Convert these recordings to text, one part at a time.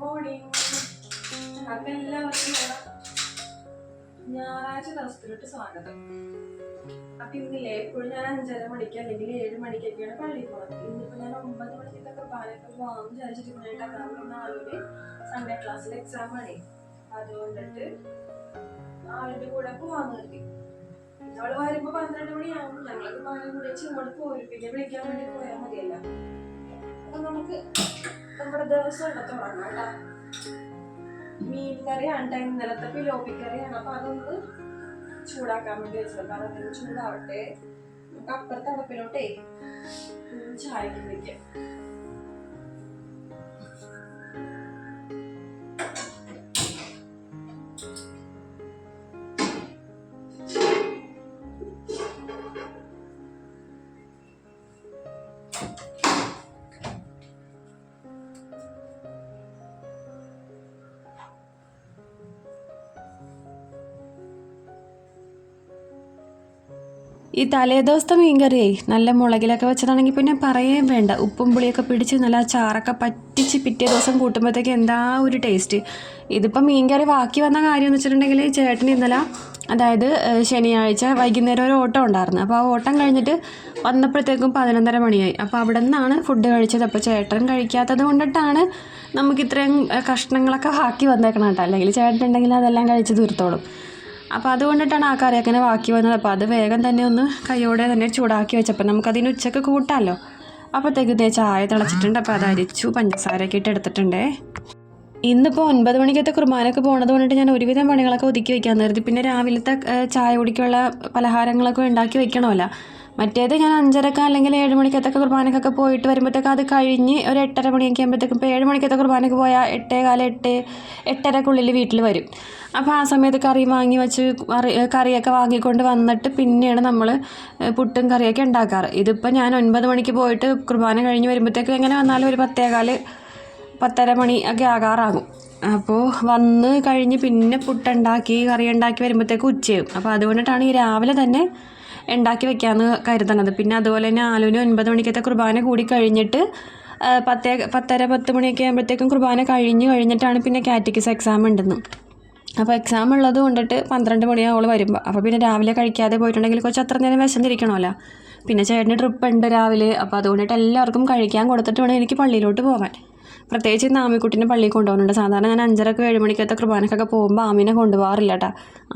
Morning അപ്പൊ എല്ലാവർക്കും ഞായറാഴ്ച ദിവസത്തിലോട്ട് സ്വാഗതം. അപ്പൊ ഇന്നില്ലേ എപ്പോഴും ഞാൻ അഞ്ചര മണിക്ക് അല്ലെങ്കിൽ ഏഴ് മണിക്കൊക്കെയാണ് പള്ളിയിൽ പോകുന്നത് ഇന്നിപ്പോ ഞാൻ ഒമ്പത് മണിക്കൊക്കെ പാലൊക്കെ പോകാൻ വിചാരിച്ചിട്ട് കാരണം ആളുടെ സൺഡേ ക്ലാസ്സിൽ എക്സാം ആണ്. അതുകൊണ്ടിട്ട് ആളുടെ കൂടെ പോവാന്ന് കരുതി. അവൾ വരുമ്പോ പന്ത്രണ്ട് മണിയാവും. ഞങ്ങളൊക്കെ പാലം കൂടി ഇങ്ങോട്ട് പോരും. പിന്നെ വിളിക്കാൻ വേണ്ടി പോയാൽ മതിയല്ല. അപ്പൊ നമുക്ക് നമ്മുടെ ദിവസം ഇവിടെ തുടങ്ങാം കേട്ടോ. മീൻ കറിയാണ് ഇന്നലത്തെ പിലോപ്പി കറിയാണ്. അപ്പൊ അതൊന്ന് ചൂടാക്കാൻ വേണ്ടി വെച്ചത്. കാരണം അതൊന്ന് ചൂടാവട്ടെ. നമുക്ക് അപ്പുറത്തെ അടപ്പിലോട്ടേ ഉം ചായക്ക് ഈ തലേദിവസത്തെ മീൻകറിയേ നല്ല മുളകിലൊക്കെ വെച്ചതാണെങ്കിൽ പിന്നെ പറയേം വേണ്ട. ഉപ്പും പുളിയൊക്കെ പിടിച്ച് നല്ല ചാറൊക്കെ പറ്റിച്ച് പിറ്റേ ദിവസം കൂട്ടുമ്പോഴത്തേക്ക് എന്താ ഒരു ടേസ്റ്റ് ഇതിപ്പോൾ മീൻകറി ബാക്കി വന്ന കാര്യം എന്ന് വെച്ചിട്ടുണ്ടെങ്കിൽ ചേട്ടൻ ഇന്നലെ അതായത് ശനിയാഴ്ച വൈകുന്നേരം ഒരു ഓട്ടം ഉണ്ടായിരുന്നു. അപ്പോൾ ആ ഓട്ടം കഴിഞ്ഞിട്ട് വന്നപ്പോഴത്തേക്കും പതിനൊന്നര മണിയായി. അപ്പോൾ അവിടെ നിന്നാണ് ഫുഡ് കഴിച്ചത്. അപ്പോൾ ചേട്ടൻ കഴിക്കാത്തത് കൊണ്ടിട്ടാണ് നമുക്ക് ഇത്രയും കഷ്ണങ്ങളൊക്കെ ബാക്കി വന്നേക്കണം കേട്ടോ. അല്ലെങ്കിൽ ചേട്ടൻ ഉണ്ടെങ്കിൽ അതെല്ലാം കഴിച്ച് തീർത്തോളും. അപ്പോൾ അതുകൊണ്ടിട്ടാണ് ആ കറി അങ്ങനെ ബാക്കി വന്നത്. അപ്പോൾ അത് വേഗം തന്നെ ഒന്ന് കൈയോടെ തന്നെ ചൂടാക്കി വെച്ചപ്പോൾ നമുക്കതിന് ഉച്ചയ്ക്ക് കൂട്ടാമല്ലോ അപ്പോഴത്തേക്ക് ഇതേ ചായ തിളച്ചിട്ടുണ്ട്. അപ്പോൾ അത് അരിച്ചു പഞ്ചസാരയൊക്കെ ഇട്ട് എടുത്തിട്ടുണ്ടേ. ഇന്നിപ്പോൾ ഒൻപത് മണിക്കത്തെ കുർബാനൊക്കെ പോണത് കൊണ്ടിട്ട് ഞാൻ ഒരുവിധം പണികളൊക്കെ ഒതുക്കി വെക്കാൻ നിർത്തി പിന്നെ രാവിലത്തെ ചായ കുടിക്കുള്ള പലഹാരങ്ങളൊക്കെ ഉണ്ടാക്കി വെക്കണമല്ലോ. മറ്റേത് ഞാൻ അഞ്ചരക്ക അല്ലെങ്കിൽ ഏഴ് മണിക്കത്തൊക്കെ കുർബാനക്കൊക്കെ പോയിട്ട് വരുമ്പോഴത്തേക്ക് അത് കഴിഞ്ഞ് ഒരു എട്ടര മണിയൊക്കെ ആകുമ്പോഴത്തേക്കും ഇപ്പോൾ ഏഴ് മണിക്കത്തെ കുർബാനക്ക് പോയാൽ എട്ടേ കാലം എട്ട് എട്ടരക്കുള്ളിൽ വീട്ടിൽ വരും. അപ്പോൾ ആ സമയത്ത് കറി വാങ്ങി വെച്ച് കറി കറിയൊക്കെ വാങ്ങിക്കൊണ്ട് വന്നിട്ട് പിന്നെയാണ് നമ്മൾ പുട്ടും കറിയൊക്കെ ഉണ്ടാക്കാറ്. ഇതിപ്പോൾ ഞാൻ ഒൻപത് മണിക്ക് പോയിട്ട് കുർബാന കഴിഞ്ഞ് വരുമ്പോഴത്തേക്കും എങ്ങനെ വന്നാലും ഒരു പത്തേകാൽ പത്തര മണി ഒക്കെ ആകാറാകും. അപ്പോൾ വന്ന് കഴിഞ്ഞ് പിന്നെ പുട്ടുണ്ടാക്കി കറി ഉണ്ടാക്കി വരുമ്പോഴത്തേക്ക് ഉച്ചയും അപ്പോൾ അതുകൊണ്ടിട്ടാണ് ഈ രാവിലെ തന്നെ ഉണ്ടാക്കി വെക്കാമെന്ന് കരുതണത്. പിന്നെ അതുപോലെ തന്നെ ആലുവിന് ഒൻപത് മണിക്കത്തെ കുർബാന കൂടി കഴിഞ്ഞിട്ട് പത്തേ പത്തര പത്ത് മണിയൊക്കെ ആകുമ്പോഴത്തേക്കും കുർബാന കഴിഞ്ഞ് കഴിഞ്ഞിട്ടാണ് പിന്നെ കാറ്റഗിസ് എക്സാം ഉണ്ടെന്ന്. അപ്പോൾ എക്സാം ഉള്ളത് കൊണ്ടിട്ട് പന്ത്രണ്ട് മണിയാവോളം വരുമ്പോൾ അപ്പോൾ പിന്നെ രാവിലെ കഴിക്കാതെ പോയിട്ടുണ്ടെങ്കിൽ കുറച്ച് അത്ര നേരം വിശന്നിരിക്കണമല്ലോ. പിന്നെ ചേട്ടന് ട്രിപ്പ് ഉണ്ട് രാവിലെ. അപ്പോൾ അതുകൊണ്ടിട്ട് എല്ലാവർക്കും കഴിക്കാൻ കൊടുത്തിട്ട് വേണം എനിക്ക് പള്ളിയിലോട്ട് പോകാൻ. പ്രത്യേകിച്ച് ഇന്ന് ആമിക്കുട്ടീനെ പള്ളിയിൽ കൊണ്ടുപോകുന്നുണ്ട്. സാധാരണ ഞാൻ അഞ്ചരക്ക് ഏഴ് മണിക്കത്തെ കുർബാനക്കൊക്കെ പോകുമ്പോൾ ആമിനെ കൊണ്ടുപോകാറില്ല കേട്ടോ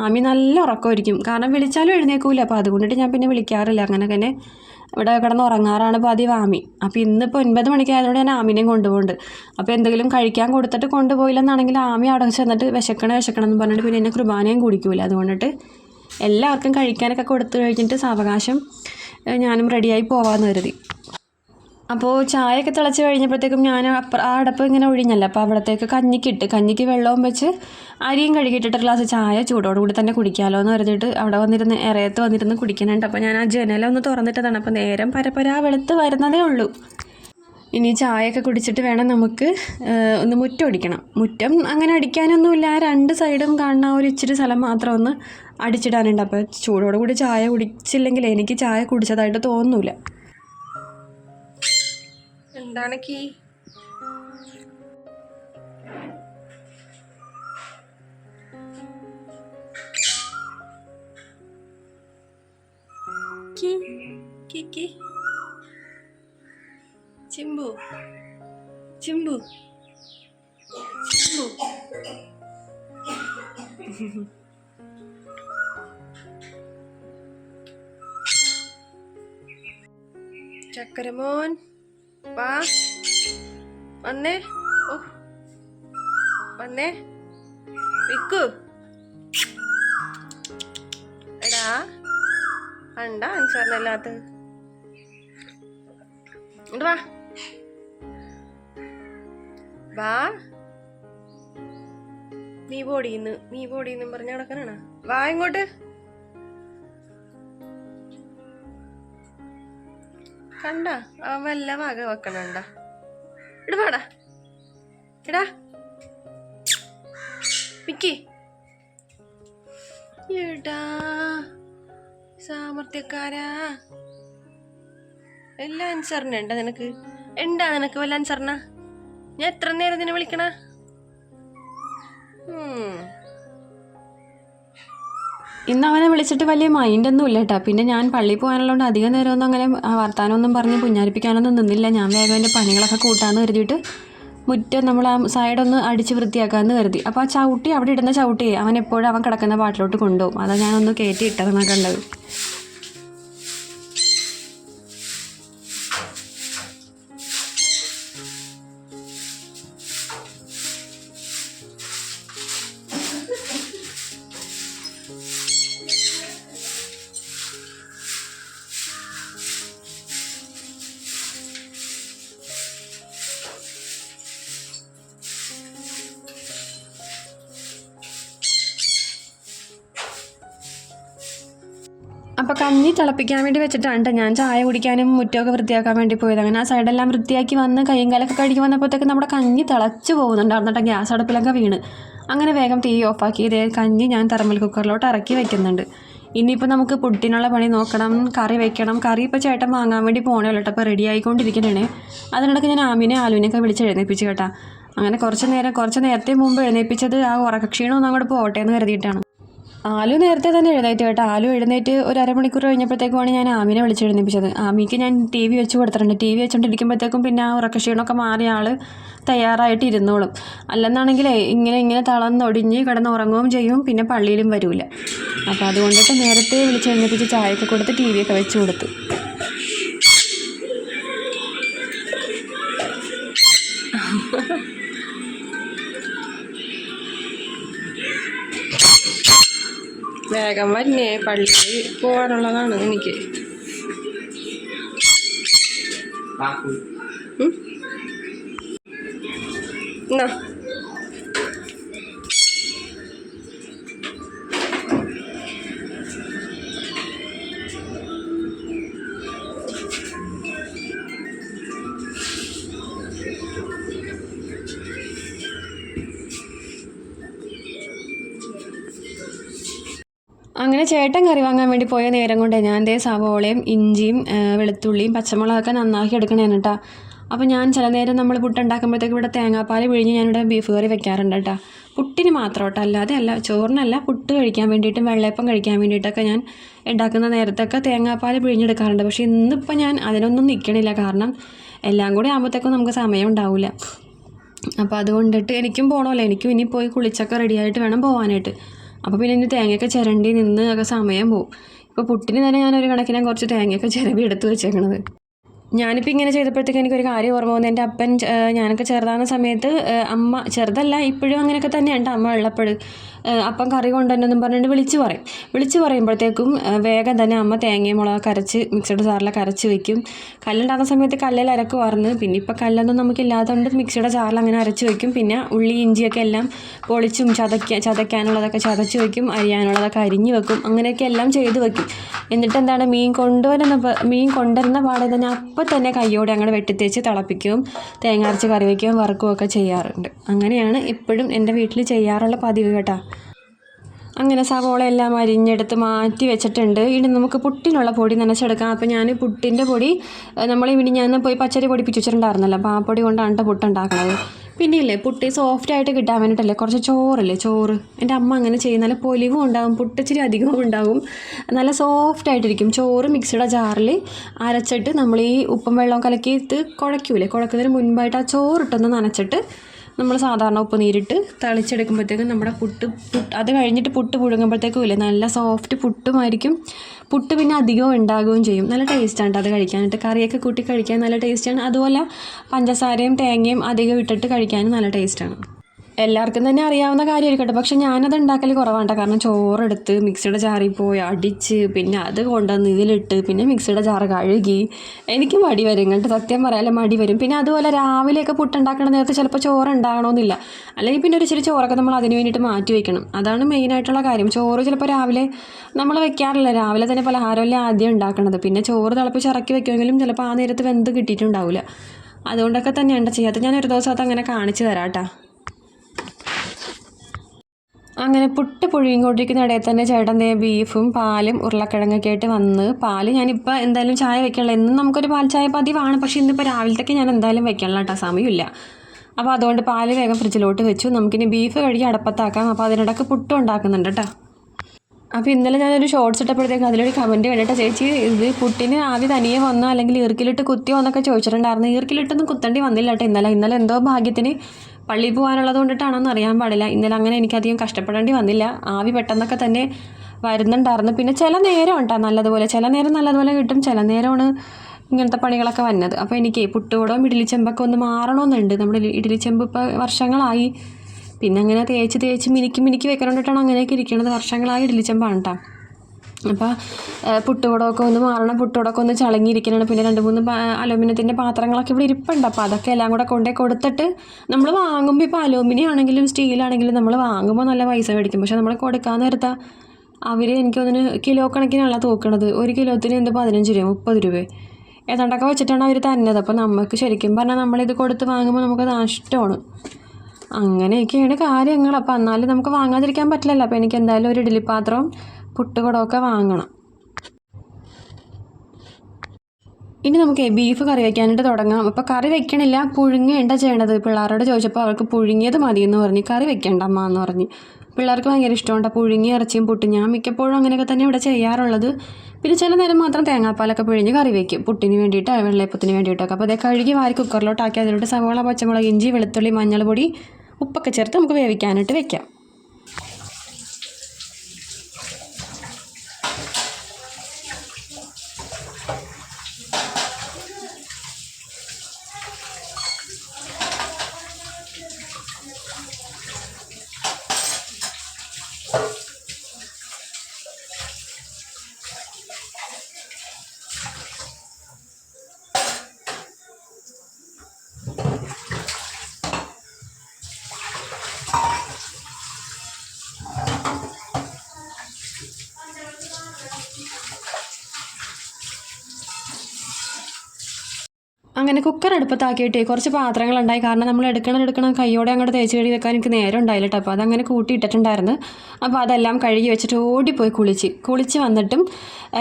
ആമി നല്ല ഉറക്കമായിരിക്കും. കാരണം വിളിച്ചാലും എഴുന്നേക്കൂല അപ്പോൾ അതുകൊണ്ടിട്ട് ഞാൻ പിന്നെ വിളിക്കാറില്ല. അങ്ങനെ തന്നെ ഇവിടെ കിടന്ന് ഉറങ്ങാറാണ് പതിവ് ആമി അപ്പോൾ ഇന്നിപ്പോൾ ഒൻപത് മണിക്കായതുകൊണ്ട് ഞാൻ ആമിനെയും കൊണ്ടുപോകുന്നുണ്ട് അപ്പോൾ എന്തെങ്കിലും കഴിക്കാൻ കൊടുത്തിട്ട് കൊണ്ടുപോയില്ലെന്നാണെങ്കിൽ ആമി അവിടെ ചെന്നിട്ട് വിശക്കണ വിശക്കണം എന്ന് പറഞ്ഞിട്ട് പിന്നെ എന്നെ കുർബാനയും കുടിക്കൂല. അതുകൊണ്ടിട്ട് എല്ലാവർക്കും കഴിക്കാനൊക്കെ കൊടുത്തു കഴിഞ്ഞിട്ട് സാവകാശം ഞാനും റെഡിയായി പോവാമെന്ന് കരുതി. അപ്പോൾ ചായയൊക്കെ തിളച്ച് കഴിഞ്ഞപ്പോഴത്തേക്കും ഞാൻ ആ അടപ്പ് ഇങ്ങനെ ഒഴിഞ്ഞല്ലോ. അപ്പോൾ അവിടത്തേക്ക് കഞ്ഞിക്കിട്ട് കഞ്ഞിക്ക് വെള്ളവും വെച്ച് അരിയും കഴുകിയിട്ടിട്ട് ഗ്ലാസ് ചായ ചൂടോടുകൂടി തന്നെ കുടിക്കാമല്ലോ എന്ന് കരുതിയിട്ട് അവിടെ വന്നിരുന്ന് ഇറയത്ത് വന്നിരുന്ന് കുടിക്കുന്നുണ്ട്. അപ്പോൾ ഞാൻ ആ ജനല ഒന്ന് തുറന്നിട്ടതാണ്. അപ്പോൾ നേരം പരപ്പരാ വെളുത്ത് വരുന്നതേ ഉള്ളൂ. ഇനി ചായയൊക്കെ കുടിച്ചിട്ട് വേണം നമുക്ക് ഒന്ന് മുറ്റം അടിക്കണം മുറ്റം അങ്ങനെ അടിക്കാനൊന്നുമില്ല. ആ രണ്ട് സൈഡും കാണുന്ന ഒരു ഇച്ചിരി സ്ഥലം മാത്രം ഒന്ന് അടിച്ചിടാനുണ്ട്. അപ്പോൾ ചൂടോട് കൂടി ചായ കുടിച്ചില്ലെങ്കിൽ എനിക്ക് ചായ കുടിച്ചതായിട്ട് തോന്നൂല. എന്താണ് കീ കീ കീ കീ ചിമ്പു ചിമ്പു ചിമ്പു ചക്കരമോൻ വാ. വന്നേ. ഓ. വന്നേ. വിക്കു. എടാ. കണ്ട ഇങ്ങോട്ട് വാ. വാ. നീ ബോഡിന്ന് നീ പോടിന്നും പറഞ്ഞ നടക്കാനാണ്? വാ ഇങ്ങോട്ട്. കണ്ട? ആ വല്ല വക വെക്കണണ്ട? ഇട് ഇടാ മിക്കി. എടാ. സാമർത്ഥ്യക്കാരാ എല്ലാ അനുസരണ നിനക്ക്? ഉണ്ടാ നിനക്ക് വല്ല അനുസരണ ഞാൻ എത്ര നേരം നിന്നെ വിളിക്കണ? ഇന്ന് അവനെ വിളിച്ചിട്ട് വലിയ മൈൻഡൊന്നും ഇല്ല കേട്ടോ പിന്നെ ഞാൻ പള്ളിയിൽ പോകാനുള്ളതുകൊണ്ട് അധികം നേരമൊന്നും അങ്ങനെ വർത്താനമൊന്നും പറഞ്ഞ് പുഞ്ഞാരിപ്പിക്കാനൊന്നും നിന്നില്ല. ഞാൻ വേഗം എന്റെ പണികളൊക്കെ കൂട്ടാമെന്ന് കരുതിയിട്ട് മുറ്റം നമ്മൾ ആ സൈഡൊന്ന് അടിച്ച് വൃത്തിയാക്കാമെന്ന് കരുതി. അപ്പോൾ ആ ചവിട്ടി അവിടെ ഇടുന്ന ചവിട്ടി അവൻ എപ്പോഴും അവൻ കിടക്കുന്ന പാട്ടിലോട്ട് കൊണ്ടുപോകും. അതാ ഞാനൊന്ന് കയറ്റി ഇട്ടതെന്നൊക്കെ ഉള്ളത് തിളപ്പിക്കാൻ വേണ്ടി വെച്ചിട്ടാണ് ട്ടോ. ഞാൻ ചായ കുടിക്കാനും മുറ്റമൊക്കെ വൃത്തിയാക്കാൻ വേണ്ടി പോയത്. അങ്ങനെ ആ സൈഡെല്ലാം വൃത്തിയാക്കി വന്ന് കയ്യും കാലൊക്കെ കഴുകി വന്നപ്പോഴത്തേക്ക് നമ്മുടെ കഞ്ഞി തിളച്ച് പോകുന്നുണ്ടായിരുന്നു കേട്ടോ ഗ്യാസ് അടുപ്പിലൊക്കെ വീണ്. അങ്ങനെ വേഗം തീ ഓഫാക്കി. ഇതേ കഞ്ഞി ഞാൻ തെർമൽ കുക്കറിലോട്ട് ഇറക്കി വെക്കുന്നുണ്ട്. ഇനിയിപ്പോൾ നമുക്ക് പുട്ടിനുള്ള പണി നോക്കണം കറി വെക്കണം. കറി ഇപ്പോൾ ചേട്ടൻ വാങ്ങാൻ വേണ്ടി പോകണേ കേട്ടോ അപ്പോൾ റെഡി ആയിക്കൊണ്ടിരിക്കണേ അതിനിടയ്ക്ക് ഞാൻ ആമിനെ ആലുവിനെയൊക്കെ വിളിച്ച് എഴുന്നേപ്പിച്ച് കേട്ടാ. അങ്ങനെ കുറച്ച് നേരം കുറച്ച് നേരത്തെ മുമ്പ് എഴുന്നേപ്പിച്ചത് ആ ഉറക്കക്ഷീണമൊന്നും അങ്ങോട്ട് പോകട്ടെ എന്ന് കരുതിയിട്ടാണ്. ആലു നേരത്തെ തന്നെ എഴുന്നേറ്റ് കേട്ടോ. ആലു എഴുന്നേറ്റ് ഒരു അരമണിക്കൂർ കഴിഞ്ഞപ്പോഴത്തേക്കുമാണ് ഞാൻ ആമിനെ വിളിച്ച് എഴുന്നേപ്പിച്ചത് ആമിക്ക് ഞാൻ ടി വി വെച്ച് കൊടുത്തിട്ടുണ്ട്. ടി വി വെച്ചുകൊണ്ടിരിക്കുമ്പോഴത്തേക്കും പിന്നെ ആ ഉറക്കക്ഷീണമൊക്കെ മാറിയ ആൾ തയ്യാറായിട്ട് ഇരുന്നോളും. അല്ലെന്നാണെങ്കിലേ ഇങ്ങനെ ഇങ്ങനെ തളർന്നൊടിഞ്ഞ് കിടന്ന് ഉറങ്ങുകയും ചെയ്യും. പിന്നെ പള്ളിയിലും വരില്ല അപ്പോൾ അതുകൊണ്ടിട്ട് നേരത്തെ വിളിച്ച് എഴുന്നേപ്പിച്ച് ചായയൊക്കെ കൊടുത്ത് ടി വിയൊക്കെ വെച്ച് കൊടുത്ത്. വേഗം വന്നേ പള്ളിയിൽ പോകാനുള്ളതാണ് എനിക്ക്. ഉം? എന്നാ ചേട്ടൻ കറി വാങ്ങാൻ വേണ്ടി പോയ നേരം കൊണ്ട് ഞാൻ ദേ സവോളയും ഇഞ്ചിയും വെളുത്തുള്ളിയും പച്ചമുളകൊക്കെ നന്നാക്കി എടുക്കണേന് കേട്ടോ അപ്പോൾ ഞാൻ ചില നേരം നമ്മൾ പുട്ടുണ്ടാക്കുമ്പോഴത്തേക്ക് ഇവിടെ തേങ്ങാപ്പാൽ പിഴിഞ്ഞ് ഞാനിവിടെ ബീഫ് കറി വെക്കാറുണ്ട് കേട്ടോ പുട്ടിന് മാത്രം കേട്ടോ അല്ലാതെ അല്ല ചോറിനല്ല പുട്ട് കഴിക്കാൻ വേണ്ടിയിട്ടും വെള്ളയപ്പം കഴിക്കാൻ വേണ്ടിയിട്ടൊക്കെ ഞാൻ ഉണ്ടാക്കുന്ന നേരത്തൊക്കെ തേങ്ങാപ്പാൽ പിഴിഞ്ഞെടുക്കാറുണ്ട്. പക്ഷേ ഇന്നിപ്പോൾ ഞാൻ അതിനൊന്നും നിൽക്കണില്ല കാരണം എല്ലാം കൂടി ആകുമ്പോഴത്തേക്കും നമുക്ക് സമയം ഉണ്ടാവില്ല അപ്പോൾ അതുകൊണ്ടിട്ട് എനിക്കും പോകണമല്ലോ എനിക്കും ഇനി പോയി കുളിച്ചൊക്കെ റെഡിയായിട്ട് വേണം പോകാനായിട്ട് അപ്പോൾ പിന്നെ ഇനി തേങ്ങയൊക്കെ ചിരണ്ടി നിന്ന് ഒക്കെ സമയം പോകും ഇപ്പോൾ പുട്ടിന് തന്നെ ഞാൻ ഒരു കണക്കിന് കുറച്ച് തേങ്ങയൊക്കെ ചിരവി എടുത്ത് വെച്ചേക്കണത്. ഞാനിപ്പോൾ ഇങ്ങനെ ചെയ്തപ്പോഴത്തേക്ക് എനിക്കൊരു കാര്യം ഓർമ്മ വന്നു. എന്റെ അപ്പൻ ഞാനൊക്കെ ചെറുതാകുന്ന സമയത്ത് അമ്മ ചെറുതല്ല ഇപ്പോഴും അങ്ങനെയൊക്കെ തന്നെയുണ്ട് അമ്മ ഉള്ളപ്പോൾ അപ്പം കറി കൊണ്ടുവന്നെന്നും പറഞ്ഞിട്ട് വിളിച്ച് പറയും. വിളിച്ച് പറയുമ്പോഴത്തേക്കും വേഗം തന്നെ അമ്മ തേങ്ങയും മുളകൊക്കെ അരച്ച് മിക്സഡ് ജാറിലൊക്കെ അരച്ച് വെക്കും. കല്ലുണ്ടാകുന്ന സമയത്ത് കല്ലിൽ അരക്കുമായിരുന്നു പിന്നെ ഇപ്പോൾ കല്ലൊന്നും നമുക്കില്ലാത്തതുകൊണ്ട് മിക്സിയുടെ ചാറിൽ അങ്ങനെ അരച്ച് വയ്ക്കും പിന്നെ ഉള്ളി ഇഞ്ചിയൊക്കെ എല്ലാം പൊളിച്ചും ചതയ്ക്കാൻ ചതയ്ക്കാനുള്ളതൊക്കെ ചതച്ച് വയ്ക്കും അരിയാനുള്ളതൊക്കെ അരിഞ്ഞ് വെക്കും. അങ്ങനെയൊക്കെ എല്ലാം ചെയ്ത് വെക്കും. എന്നിട്ട് എന്താണ് മീൻ കൊണ്ടുവരുന്ന മീൻ കൊണ്ടുവരുന്ന പാടെ തന്നെ അപ്പം തന്നെ കയ്യോടെ അങ്ങനെ വെട്ടിത്തേച്ച് തിളപ്പിക്കുകയും തേങ്ങ അരച്ച് കറി വയ്ക്കുകയും വറുക്കുകയൊക്കെ ചെയ്യാറുണ്ട്. അങ്ങനെയാണ് ഇപ്പോഴും എന്റെ വീട്ടിൽ ചെയ്യാറുള്ള പതിവ് കേട്ടോ. അങ്ങനെ സവോള എല്ലാം അരിഞ്ഞെടുത്ത് മാറ്റി വെച്ചിട്ടുണ്ട്. ഇനി നമുക്ക് പുട്ടിനുള്ള പൊടി നനച്ചെടുക്കാം. അപ്പോൾ ഞാൻ പുട്ടിന്റെ പൊടി നമ്മൾ ഇവിടെ ഞാൻ പോയി പച്ചരി പൊടിപ്പിച്ച് വെച്ചിട്ടുണ്ടായിരുന്നല്ലോ. അപ്പോൾ ആ പൊടി കൊണ്ടാണ് പുട്ട് ഉണ്ടാക്കുന്നത് പിന്നെ ഇല്ലേ പുട്ടി സോഫ്റ്റ് ആയിട്ട് കിട്ടാൻ വേണ്ടിയിട്ടല്ലേ കുറച്ച് ചോറില്ലേ ചോറ്. എന്റെ അമ്മ അങ്ങനെ ചെയ്യും. നല്ല പൊലിവും ഉണ്ടാകും പുട്ടിച്ചിരി അധികവും ഉണ്ടാകും നല്ല സോഫ്റ്റ് ആയിട്ടിരിക്കും. ചോറ് മിക്സിയുടെ ജാറിൽ അരച്ചിട്ട് നമ്മൾ ഈ ഉപ്പും വെള്ളവും കലക്കിയിട്ട് കുഴയ്ക്കൂലേ കുഴക്കുന്നതിന് മുൻപായിട്ട് ആ ചോറിട്ടൊന്ന് നനച്ചിട്ട് നമ്മൾ സാധാരണ ഉപ്പ് നീരിട്ട് തളിച്ചെടുക്കുമ്പോഴത്തേക്കും നമ്മുടെ പുട്ട് പുട്ട് അത് കഴിഞ്ഞിട്ട് പുട്ട് പുഴുങ്ങുമ്പോഴത്തേക്കും ഇല്ലേ നല്ല സോഫ്റ്റ് പുട്ടുമായിരിക്കും. പുട്ട് പിന്നെ അധികവും ഉണ്ടാകുകയും ചെയ്യും. നല്ല ടേസ്റ്റാണ് അത് കഴിക്കാനായിട്ട്. കറിയൊക്കെ കൂട്ടി കഴിക്കാൻ നല്ല ടേസ്റ്റാണ് അതുപോലെ പഞ്ചസാരയും തേങ്ങയും അധികം ഇട്ടിട്ട് കഴിക്കാനും നല്ല ടേസ്റ്റാണ് എല്ലാവർക്കും തന്നെ അറിയാവുന്ന കാര്യമായിരിക്കട്ടെ. പക്ഷെ ഞാനത് ഉണ്ടാക്കൽ കുറവാണ് ട്ടോ. കാരണം ചോറെടുത്ത് മിക്സിയുടെ ജാറിൽ പോയി അടിച്ച് പിന്നെ അത് കൊണ്ടുവന്ന് ഇതിലിട്ട് പിന്നെ മിക്സിയുടെ ജാറ് കഴുകി. എനിക്ക് മടി വരും. കേട്ടോ സത്യം പറയാല്ല മടി വരും. പിന്നെ അതുപോലെ രാവിലെയൊക്കെ പുട്ടുണ്ടാക്കണ നേരത്ത് ചിലപ്പോൾ ചോറ് ഉണ്ടാകണമെന്നില്ല അല്ലെങ്കിൽ പിന്നെ ഒരു ഇച്ചിരി ചോറൊക്കെ നമ്മൾ അതിന് വേണ്ടിയിട്ട് മാറ്റി വെക്കണം. അതാണ് മെയിനായിട്ടുള്ള കാര്യം. ചോറ് ചിലപ്പോൾ രാവിലെ നമ്മൾ വെക്കാറില്ല. രാവിലെ തന്നെ പലഹാരമല്ലേ ആദ്യം ഉണ്ടാക്കണത്. പിന്നെ ചോറ് തിളപ്പിച്ച് ഇറക്കി വെക്കുമെങ്കിലും ചിലപ്പോൾ ആ നേരത്ത് വെന്ത് കിട്ടിയിട്ടുണ്ടാവില്ല. അതുകൊണ്ടൊക്കെ തന്നെയാണ് ചെയ്യാത്തത്. ഞാൻ ഒരു ദിവസം അത് അങ്ങനെ കാണിച്ചു തരാം കേട്ടോ. അങ്ങനെ പുട്ട് പുഴുങ്ങിക്കൊണ്ടിരിക്കുന്ന ഇടയിൽ തന്നെ ചേട്ടൻ ദേ ബീഫും പാലും ഉരുളക്കിഴങ്ങൊക്കെ ആയിട്ട് വന്ന് പാൽ ഞാനിപ്പോൾ എന്തായാലും ചായ വെക്കണില്ല എന്നും നമുക്കൊരു പാൽ ചായ പതിവാണ്. പക്ഷേ ഇന്നിപ്പോൾ രാവിലത്തേക്ക് ഞാൻ എന്തായാലും വെക്കണില്ല കേട്ടോ സമയമില്ല. അപ്പോൾ അതുകൊണ്ട് പാൽ വേഗം ഫ്രിഡ്ജിലോട്ട് വെച്ചു. നമുക്കിനി ബീഫ് കഴുകി അടപ്പത്താക്കാം. അപ്പോൾ അതിനിടയ്ക്ക് പുട്ടും ഉണ്ടാക്കുന്നുണ്ട് കേട്ടോ അപ്പോൾ ഇന്നലെ ഞാനൊരു ഷോർട്സ് ഇട്ടപ്പോഴത്തേക്ക് അതിലൊരു കമന്റ് കണ്ടിട്ട് ചേച്ചി ഇത് പുട്ടിന് ആവി തനിയെ വന്നോ? അല്ലെങ്കിൽ ഈർക്കിലിട്ട് കുത്തിയോ? എന്നൊക്കെ ചോദിച്ചിട്ടുണ്ടായിരുന്നു. ഈർക്കിലിട്ടൊന്നും കുത്തേണ്ടി വന്നില്ല കേട്ടോ ഇന്നലെ ഇന്നലെ എന്തോ ഭാഗ്യത്തിന് പള്ളിയിൽ പോകാനുള്ളത് കൊണ്ടിട്ടാണോന്ന് അറിയാൻ പാടില്ല. ഇന്നലെ അങ്ങനെ എനിക്കധികം കഷ്ടപ്പെടേണ്ടി വന്നില്ല. ആവി പെട്ടെന്നൊക്കെ തന്നെ വരുന്നുണ്ടായിരുന്നു. പിന്നെ ചില നേരം ഉണ്ടാ നല്ലതുപോലെ. ചില നേരം നല്ലതുപോലെ കിട്ടും. ചില നേരമാണ് ഇങ്ങനത്തെ പണികളൊക്കെ വന്നത്. അപ്പോൾ എനിക്ക് പുട്ടുകൂടവും ഇഡ്ഡലിച്ചെമ്പൊക്കെ ഒന്ന് മാറണമെന്നുണ്ട് നമ്മുടെ ഇഡ്ഡലിച്ചെമ്പ് ഇപ്പോൾ വർഷങ്ങളായി. പിന്നെ അങ്ങനെ തേച്ച് തേച്ച് മിനുക്കി മിനുക്കി വെക്കണോണ്ടിട്ടാണ് അങ്ങനെയൊക്കെ ഇരിക്കണത്. വർഷങ്ങളായി ഇഡ്ഡലിച്ചെമ്പാണ് കേട്ടോ അപ്പോൾ പുട്ടുകുടമൊക്കെ ഒന്ന് മാറണം. പുട്ടുകുടമൊക്കെ ഒന്ന് ചളങ്ങിയിരിക്കണം പിന്നെ രണ്ട് മൂന്ന് അലൂമിനിയത്തിന്റെ പാത്രങ്ങളൊക്കെ ഇവിടെ ഇരിപ്പുണ്ട്. അപ്പോൾ അതൊക്കെ എല്ലാം കൂടെ കൊണ്ടേ കൊടുത്തിട്ട് നമ്മൾ വാങ്ങുമ്പോൾ ഇപ്പോൾ അലൂമിനിയം ആണെങ്കിലും സ്റ്റീലാണെങ്കിലും നമ്മൾ വാങ്ങുമ്പോൾ നല്ല പൈസ മേടിക്കും. പക്ഷേ നമ്മൾ കൊടുക്കാൻ നേരത്താ അവർ എനിക്ക് തോന്നുന്നു കിലോ കണക്കിനല്ല തൂക്കണത്. ഒരു കിലോത്തിന് എന്ത് പതിനഞ്ച് രൂപ മുപ്പത് രൂപ ഏതാണ്ടൊക്കെ വെച്ചിട്ടാണ് അവർ തന്നത് അപ്പോൾ നമുക്ക് ശരിക്കും പറഞ്ഞാൽ നമ്മളിത് കൊടുത്ത് വാങ്ങുമ്പോൾ നമുക്ക് നഷ്ടമാണ്. അങ്ങനെയൊക്കെയാണ് കാര്യങ്ങൾ. അപ്പോൾ എന്നാലും നമുക്ക് വാങ്ങാതിരിക്കാൻ പറ്റില്ലല്ലോ. അപ്പോൾ എനിക്ക് എന്തായാലും ഒരു ഇഡ്ഡലി പാത്രവും പുട്ടുകുടമൊക്കെ വാങ്ങണം. ഇനി നമുക്ക് ബീഫ് കറി വയ്ക്കാനായിട്ട് തുടങ്ങാം. അപ്പോൾ കറി വെക്കണില്ല പുഴുങ്ങേണ്ട ചെയ്യേണ്ടത് പിള്ളേരോട് ചോദിച്ചപ്പോൾ അവർക്ക് പുഴുങ്ങിയത് മതി എന്ന് പറഞ്ഞ് കറി വെക്കണ്ട അമ്മ എന്ന് പറഞ്ഞ്. പിള്ളേർക്ക് ഭയങ്കര ഇഷ്ടമുണ്ട് പുഴുങ്ങി ഇറച്ചിയും പുട്ടും. ഞാൻ മിക്കപ്പോഴും അങ്ങനെയൊക്കെ തന്നെ ഇവിടെ ചെയ്യാറുള്ളത്. പിന്നെ ചില നേരം മാത്രം തേങ്ങാപ്പാലൊക്കെ പിഴിഞ്ഞ് കറി വയ്ക്കും പുട്ടിന് വേണ്ടിയിട്ട് വെള്ളയപ്പത്തിന് വേണ്ടിയിട്ടൊക്കെ അപ്പോൾ അതേ കഴുകി വാരി കുക്കറിലോട്ടാക്കി അതിലോട്ട് സവോള പച്ചമുളക് ഇഞ്ചി വെളുത്തുള്ളി മഞ്ഞൾപ്പൊടി ഉപ്പൊക്കെ ചേർത്ത് നമുക്ക് വേവിക്കാനായിട്ട് വെക്കാം. അങ്ങനെ കുക്കർ അടുപ്പത്താക്കിയിട്ട് കുറച്ച് പാത്രങ്ങളുണ്ടായി. കാരണം നമ്മൾ എടുക്കണം എടുക്കണം കൈയോടെ അങ്ങോട്ട് തേച്ച് കഴുകി വെക്കാൻ എനിക്ക് നേരം ഉണ്ടായില്ല കേട്ടോ അപ്പോൾ അതങ്ങനെ കൂട്ടിയിട്ടിട്ടുണ്ടായിരുന്നു അപ്പോൾ അതെല്ലാം കഴുകി വെച്ചിട്ട് ഓടിപ്പോയി കുളിച്ച്. കുളിച്ച് വന്നിട്ടും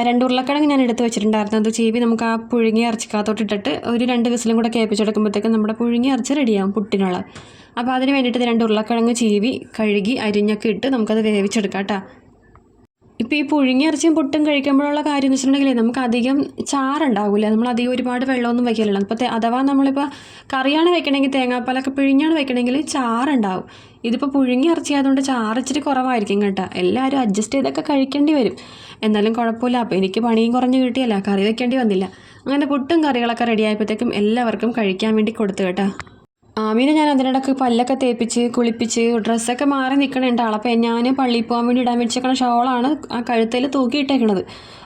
രണ്ട് ഉരുളക്കിഴങ്ങ് ഞാൻ എടുത്ത് വെച്ചിട്ടുണ്ടായിരുന്നു. അത് ചീവി നമുക്ക് ആ പുഴുങ്ങിയ ഇറച്ചിക്കാത്തോട്ട് ഇട്ടിട്ട് ഒരു രണ്ട് വിസിലും കൂടെ കേൾപ്പിച്ചെടുക്കുമ്പോഴത്തേക്കും നമ്മുടെ പുഴുങ്ങി ഇറച്ചി റെഡിയാകും പുട്ടിനുള്ള. അപ്പോൾ അതിന് വേണ്ടിയിട്ട് രണ്ട് ഉരുളക്കിഴങ്ങ് ചീവി കഴുകി അരിഞ്ഞൊക്കെ ഇട്ട് നമുക്കത് വേവിച്ചെടുക്കാം കേട്ടോ ഇപ്പോൾ ഈ പുഴുങ്ങിയിറച്ചിയും പുട്ടും കഴിക്കുമ്പോഴുള്ള കാര്യം എന്ന് വെച്ചിട്ടുണ്ടെങ്കിൽ നമുക്ക് അധികം ചാറുണ്ടാവില്ല നമ്മൾ അധികം ഒരുപാട് വെള്ളമൊന്നും വയ്ക്കില്ല അപ്പോൾ അഥവാ നമ്മളിപ്പോൾ കറിയാണ് വെക്കണമെങ്കിൽ തേങ്ങാപ്പാലൊക്കെ പിഴിഞ്ഞാണ് വെക്കണമെങ്കിൽ ചാറുണ്ടാവും. ഇതിപ്പോൾ പുഴുങ്ങി ഇറച്ചി ആയതുകൊണ്ട് ചാറ് ഇച്ചിരി കുറവായിരിക്കും കേട്ടോ. എല്ലാവരും അഡ്ജസ്റ്റ് ചെയ്തൊക്കെ കഴിക്കേണ്ടി വരും. എന്നാലും കുഴപ്പമില്ല. അപ്പോൾ എനിക്ക് പണിയും കുറഞ്ഞ് കിട്ടിയല്ല. കറി വെക്കേണ്ടി വന്നില്ല. അങ്ങനെ പുട്ടും കറികളൊക്കെ റെഡി ആയപ്പോഴത്തേക്കും എല്ലാവർക്കും കഴിക്കാൻ വേണ്ടി കൊടുത്തു കേട്ടോ. ആമീനെ ഞാൻ അതിനിടക്ക് പല്ലൊക്കെ തേപ്പിച്ച് കുളിപ്പിച്ച് ഡ്രസ്സൊക്കെ മാറി നിൽക്കണുണ്ട് ആളപ്പോൾ ഞാൻ പള്ളിയിൽ പോകാൻ വേണ്ടി ഇടാൻ വെച്ചേക്കണ ഷോളാണ് ആ കഴുത്തിൽ തൂക്കിയിട്ടേക്കണത്